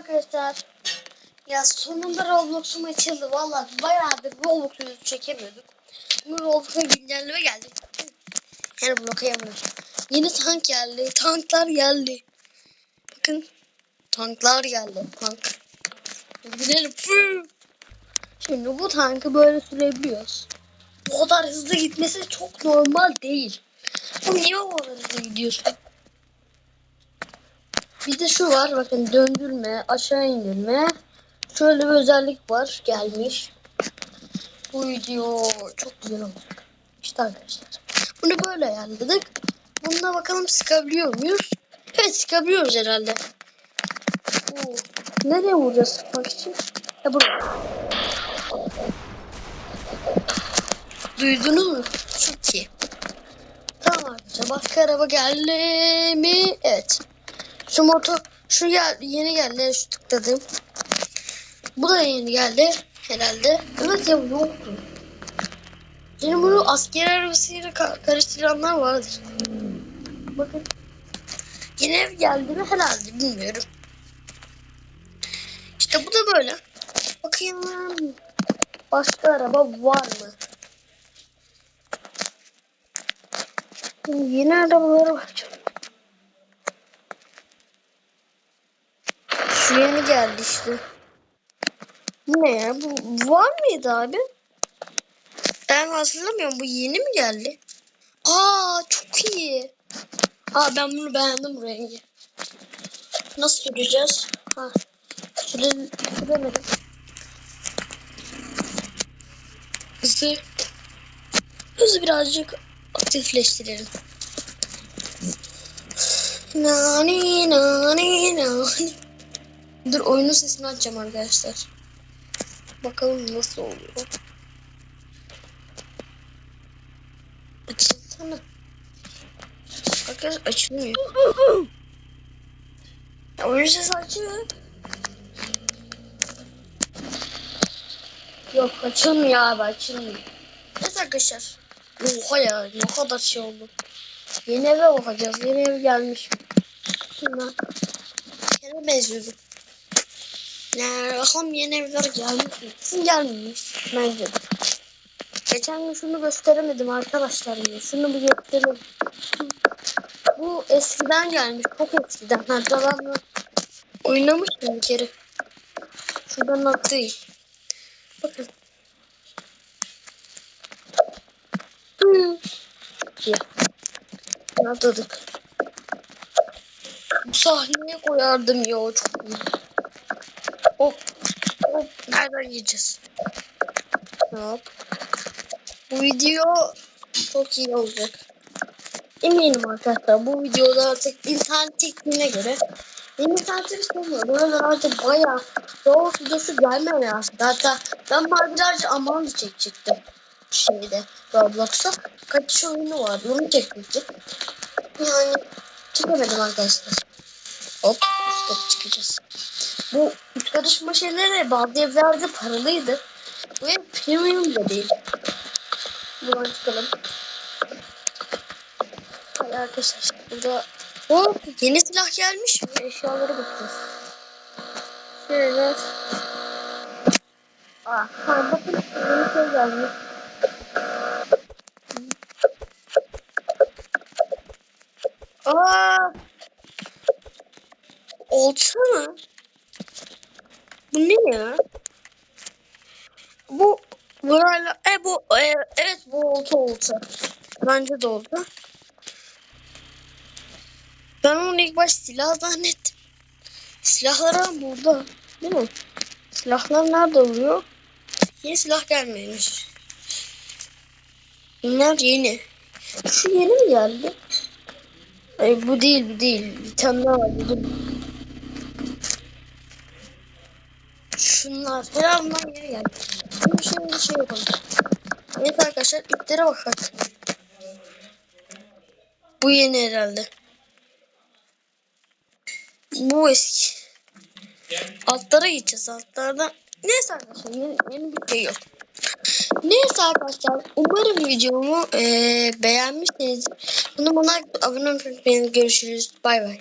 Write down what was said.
arkadaşlar. Ya sonunda Roblox'um açıldı. Valla bayağıdır Roblox çekemiyorduk. Bugün Roblox'a güncelleme geldi. Yani bloklayamıyoruz. Yeni tank geldi. Tanklar geldi. Bakın. Tanklar geldi. Tank. Gidelim. Şimdi bu tankı böyle sürebiliyoruz. Bu kadar hızlı gitmesi çok normal değil. Ama niye o kadar hızlı gidiyorsun? Bir de şu var bakın döndürme, aşağı indirme. Şöyle bir özellik var gelmiş. Bu video çok güzel olacak. İşte arkadaşlar. Bunu böyle ayarladık. Bununla bakalım sıkabiliyor muyuz? Evet sıkabiliyoruz herhalde. Oo. Nereye vuracağız sıkmak için? Ya buraya. Duydunuz mu? Çok iyi. Tamam arkadaşlar. Başka araba geldi mi? Evet. Şu motor şu gel yeni geldi şu tıkladım. Bu da yeni geldi herhalde. Evet ya yoktu. Yine bunu asker arabasıyla ka- karıştıranlar vardır. Bakın. Yeni ev geldi mi herhalde bilmiyorum. İşte bu da böyle. Bakayım başka araba var mı? Şimdi yeni arabalara bakacağım. Yeni geldi işte. Ne ya? Bu var mıydı abi? Ben hatırlamıyorum. Bu yeni mi geldi? Aa çok iyi. Aa ben bunu beğendim rengi. Nasıl süreceğiz? Ha. Süre, süremedim. Hızı. Hızı birazcık aktifleştirelim. Nani nani nani. Dur oyunun sesini açacağım arkadaşlar. Bakalım nasıl oluyor. Açılsana. Arkadaşlar açılmıyor. Ya oyun sesi açıyor. Yok açılmıyor abi açılmıyor. Neyse arkadaşlar. Oha ya ne kadar şey oldu. Yeni eve bakacağız. Yeni ev gelmiş. Şuna. Yere benziyordu. Ya bakalım yeni evler gelmiş mi? Gelmemiş. Bence. Geçen gün şunu gösteremedim arkadaşlar. Şunu bir gösterelim. Bu eskiden gelmiş. Çok eskiden. Hatta oynamıştım bir kere. Şuradan atlayayım. Bakın. Hmm. Ya. Atladık. Bu sahneye koyardım ya çok iyi. Hop. Hop. Nereden yiyeceğiz? Hop. Bu video çok iyi olacak. Eminim arkadaşlar bu videoda artık internet tekniğine göre benim internetim istemiyor. Böyle artık bayağı doğru videosu gelmemeye başladı. Hatta ben maceracı aman çekecektim şeyde Roblox'ta. Kaçış oyunu vardı onu çekecektim. Yani çekemedim arkadaşlar. Hop çıkacağız. Bu üst karışma şeyleri bazı evlerde paralıydı. Ev premium da değil. Buradan çıkalım. Hadi arkadaşlar burada o yeni silah gelmiş mi? Eşyaları bakacağız. Şöyle. Aa, bakın yeni şey gelmiş. Aa! Olsa mı? Bu ne ya? Bu böyle e bu e, evet bu olta olta. Bence de oldu. Ben onu ilk baş silah zannettim. Silahlar burada. Değil mi? Silahlar nerede oluyor? Yeni silah gelmemiş. Bunlar yeni. Şu yeni mi geldi? Ay bu değil bu değil. Bir tane daha var. Şunlar falan bunlar yeni geldi. Şimdi şimdi şey yapalım. Evet arkadaşlar iplere bakalım. Bu yeni herhalde. Bu eski. Altlara gideceğiz altlarda. Neyse arkadaşlar yeni, yeni bir şey yok. Neyse arkadaşlar umarım videomu eee beğenmişsiniz. Bunu bana abone olmayı unutmayın. Görüşürüz. Bay bay.